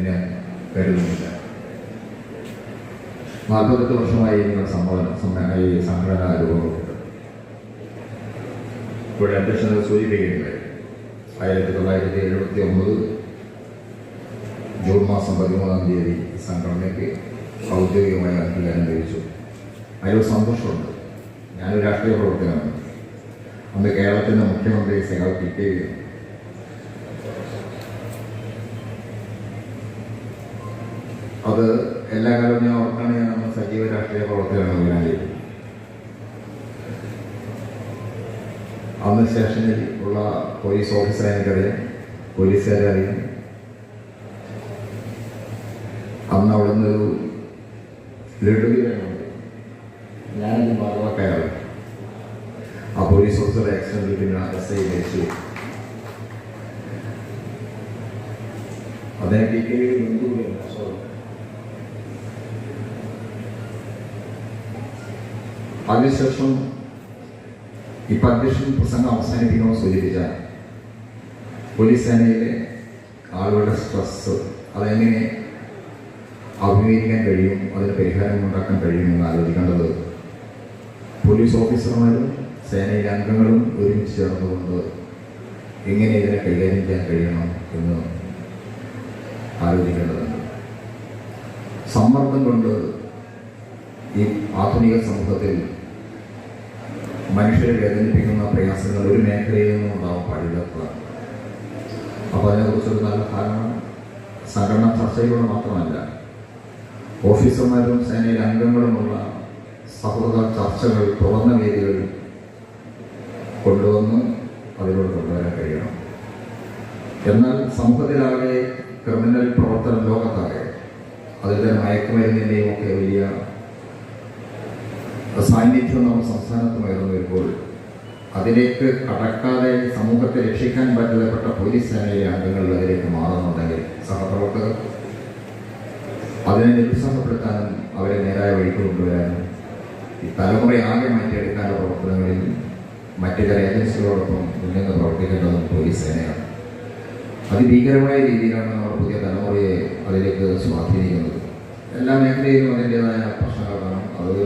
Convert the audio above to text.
പിന്നെ കരുതുന്നില്ല. നാൽപ്പത്തെട്ട് വർഷമായി നിങ്ങൾ സമ്മേളന ഈ സംഘടന രൂപപ്പെട്ടത് ഇവിടെ അധ്യക്ഷത സൂചിപ്പിക്കുകയുണ്ടായി ആയിരത്തി തൊള്ളായിരത്തി എഴുപത്തി ഒമ്പത് ജൂൺ മാസം പതിമൂന്നാം തീയതി സംഘടനയ്ക്ക് ഔദ്യോഗികമായി അംഗീകാരം ലഭിച്ചു അതിൽ സന്തോഷമുണ്ട്. ഞാനൊരു രാഷ്ട്രീയ പ്രവർത്തകനാണ്. അന്ന് കേരളത്തിന്റെ മുഖ്യമന്ത്രി സഖാവ് പി കെ വിയാണ്. അത് എല്ലാ കാലവും ഞാൻ ഓർക്കാണ് ഞാൻ നമ്മൾ സജീവ രാഷ്ട്രീയ പ്രവർത്തകരാണ് വിനാലിയിൽ അന്ന് സ്റ്റേഷനിൽ ഉള്ള പോലീസ് ഓഫീസറെ എനിക്കറിയാം പോലീസുകാരെ അറിയാം. അന്ന് അവിടെ നിന്നൊരു ലഡുവിനാണ് ഞാനത് മാതാക്കയാണ് ആ പോലീസ് ഓഫീസറെ ആക്സിഡന്റിൽ പിന്നെ എസ് ഐ മരിച്ചു. അദ്ദേഹം ഡി കെ ബന്ധുവിലാണ് സോറി അതിനുശേഷം ഇപ്പൊ അധ്യക്ഷൻ പ്രസംഗം അവസാനിപ്പിക്കണമെന്ന് സൂചിപ്പിച്ച പോലീസ് സേനയിലെ ആളുകളുടെ സ്ട്രെസ് അതെങ്ങനെ അഭിമുഖീകരിക്കാൻ കഴിയും അതിന് പരിഹാരം ഉണ്ടാക്കാൻ കഴിയുമെന്ന് ആലോചിക്കേണ്ടത് പോലീസ് ഓഫീസർമാരും സേനയിലെ അംഗങ്ങളും ഒരുമിച്ച് ചേർന്നുകൊണ്ട് എങ്ങനെ ഇതിനെ കൈകാര്യം ചെയ്യാൻ കഴിയണം എന്ന് ആലോചിക്കേണ്ടതുണ്ട്. സമ്മർദ്ദം കൊണ്ട് ഈ ആധുനിക സമൂഹത്തിൽ മനുഷ്യരെ വേദനിപ്പിക്കുന്ന പ്രയാസങ്ങൾ ഒരു മേഖലയിൽ നിന്നും ഉണ്ടാവാൻ പാടില്ലാത്തതാണ് അപ്പോൾ അതിനെക്കുറിച്ചൊരു നല്ല ധാരണ സംഘടന ചർച്ചയിലൂടെ മാത്രമല്ല ഓഫീസർമാരും സേനയിലെ അംഗങ്ങളുമുള്ള സൗഹൃദ ചർച്ചകൾ തുറന്ന വേദികൾ കൊണ്ടുവന്ന് അതിലൂടെ കൊണ്ടുവരാൻ കഴിയണം. എന്നാൽ സമൂഹത്തിലാകെ ക്രിമിനൽ പ്രവർത്തനം ലോകത്താകെ അതിന്റെ മയക്കുമരുന്നിന്റെയും ഒക്കെ വലിയ സാന്നിധ്യം നമ്മുടെ സംസ്ഥാനത്ത് ഉയർന്നു വരുമ്പോൾ അതിലേക്ക് കടക്കാതെ സമൂഹത്തെ രക്ഷിക്കാൻ ബാധ്യതപ്പെട്ട പോലീസ് സേനയിലെ അംഗങ്ങൾ അതിലേക്ക് മാറുന്നുണ്ടെങ്കിൽ സഹപ്രവർത്തകർ അതിനെ നിരുത്സാഹപ്പെടുത്താനും അവരെ നേരായ വഴിക്ക് കൊണ്ടുവരാനും ഈ തലമുറ ആകെ മാറ്റിയെടുക്കാനുള്ള പ്രവർത്തനങ്ങളിൽ മറ്റു ചില ഏജൻസികളോടൊപ്പം മുന്നിന്ന് പ്രവർത്തിക്കേണ്ടതും പോലീസ് സേനയാണ്. അതിഭീകരമായ രീതിയിലാണ് നമ്മുടെ പുതിയ തലമുറയെ അതിലേക്ക് സ്വാധീനിക്കുന്നത്. എല്ലാ മേഖലയിലും അതിന്റെതായ പ്രശ്നങ്ങൾ കാണും. അത്